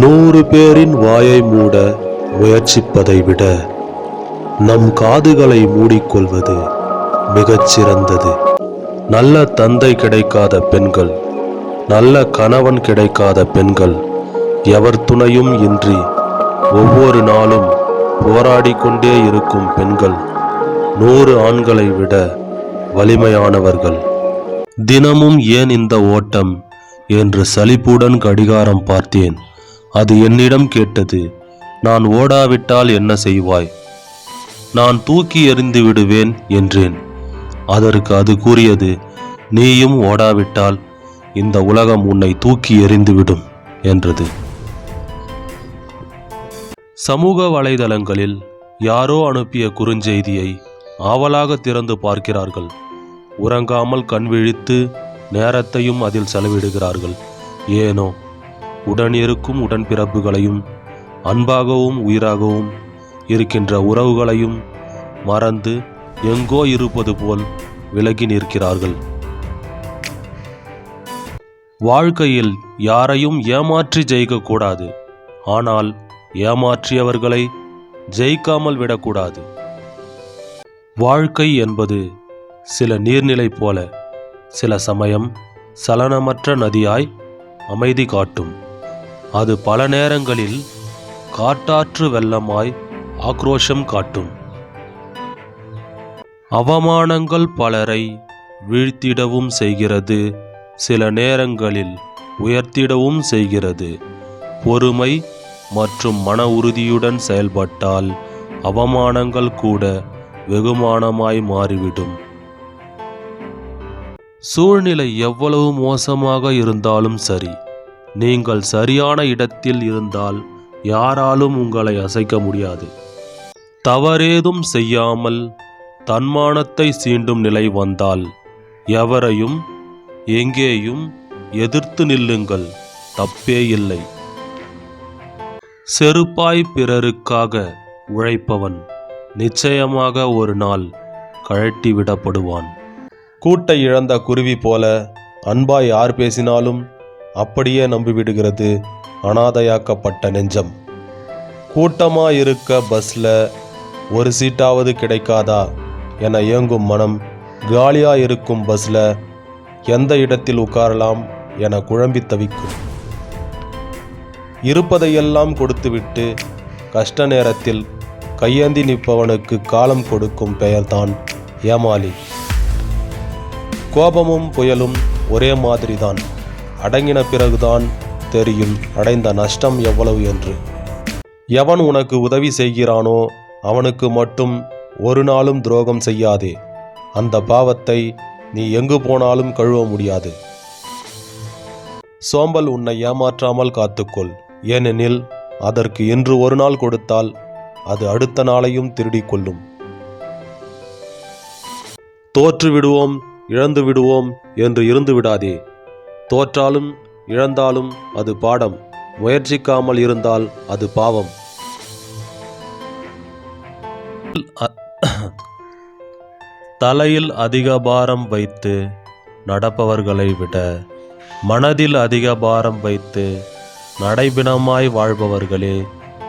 நூறு பேரின் வாயை மூட முயற்சிப்பதை விட நம் காதுகளை மூடிக்கொள்வது மிகச்சிறந்தது நல்ல தந்தை கிடைக்காத பெண்கள் நல்ல கணவன் கிடைக்காத பெண்கள் எவர் துணையும் இன்றி ஒவ்வொரு நாளும் போராடி கொண்டே இருக்கும் பெண்கள் நூறு ஆண்களை விட வலிமையானவர்கள். தினமும் ஏன் இந்த ஓட்டம்? என்று சலிப்புடன் கடிகாரம் பார்த்தேன். அது என்னிடம் கேட்டது. நான் ஓடாவிட்டால் என்ன செய்வாய்? நான் தூக்கி எறிந்து விடுவேன் என்றேன். அதற்கு அது கூறியது நீயும் ஓடாவிட்டால் இந்த உலகம் உன்னை தூக்கி எறிந்துவிடும் என்றது. சமூக வலைதளங்களில் யாரோ அனுப்பிய குறுஞ்செய்தியை ஆவலாக திறந்து பார்க்கிறார்கள். உறங்காமல் கண் விழித்து நேரத்தையும் அதில் செலவிடுகிறார்கள். ஏனோ உடன் இருக்கும் உடன்பிறப்புகளையும் அன்பாகவும் உயிராகவும் இருக்கின்ற உறவுகளையும் மறந்து எங்கோ இருப்பது போல் விலகி நிற்கிறார்கள். வாழ்க்கையில் யாரையும் ஏமாற்றி ஜெயிக்கக்கூடாது. ஆனால் ஏமாற்றியவர்களை ஜெயிக்காமல் விடக்கூடாது. வாழ்க்கை என்பது சில நீர்நிலை போல சில சமயம் சலனமற்ற நதியாய் அமைதி காட்டும். அது பல நேரங்களில் காட்டாற்று வெள்ளமாய் ஆக்ரோஷம் காட்டும். அவமானங்கள் பலரை வீழ்த்திடவும் செய்கிறது. சில நேரங்களில் உயர்த்திடவும் செய்கிறது. பொறுமை மற்றும் மன உறுதியுடன் செயல்பட்டால் அவமானங்கள் கூட வெகுமானமாய் மாறிவிடும். சூழ்நிலை எவ்வளவு மோசமாக இருந்தாலும் சரி நீங்கள் சரியான இடத்தில் இருந்தால் யாராலும் உங்களை அசைக்க முடியாது. தவறேதும் செய்யாமல் தன்மானத்தை சீண்டும் நிலை வந்தால் எவரையும் எங்கேயும் எதிர்த்து நில்லுங்கள் தப்பே இல்லை. செருப்பாய் பிறருக்காக உழைப்பவன் நிச்சயமாக ஒரு நாள் கழட்டி விடப்படுவான். கூட்டை இழந்த குருவி போல அன்பாய் யார் பேசினாலும் அப்படியே நம்பிவிடுகிறது அனாதையாக்கப்பட்ட நெஞ்சம். கூட்டமாக இருக்க பஸ்ஸில் ஒரு சீட்டாவது கிடைக்காதா என இயங்கும் மனம் காலியாக இருக்கும் பஸ்ஸில் எந்த இடத்தில் உட்காரலாம் என குழம்பி தவிக்கும். இருப்பதையெல்லாம் கொடுத்துவிட்டு கஷ்ட நேரத்தில் கையேந்தி நிற்பவனுக்கு காலம் கொடுக்கும் பெயர்தான் ஏமாளி கோபமும் புயலும் ஒரே மாதிரிதான். அடங்கின பிறகுதான் தெரியும் அடைந்த நஷ்டம் எவ்வளவு என்று. எவன் உனக்கு உதவி செய்கிறானோ அவனுக்கு மட்டும் ஒரு நாளும் துரோகம் செய்யாதே. அந்த பாவத்தை நீ எங்கு போனாலும் கழுவ முடியாது. சோம்பல் உன்னை ஏமாற்றாமல் காத்துக்கொள். ஏனெனில் அதற்கு இன்று ஒரு நாள் கொடுத்தால் அது அடுத்த நாளையும் திருடிக் கொள்ளும். தோற்று விடுவோம் இழந்து விடுவோம் என்று இருந்து விடாதே. தோற்றாலும் இழந்தாலும் அது பாடம். முயற்சிக்காமல் இருந்தால் அது பாவம். தலையில் அதிக பாரம் வைத்து நடப்பவர்களை விட மனதில் அதிக பாரம் வைத்து நடைபிணமாய் வாழ்பவர்களே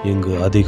இங்கு அதிகம்.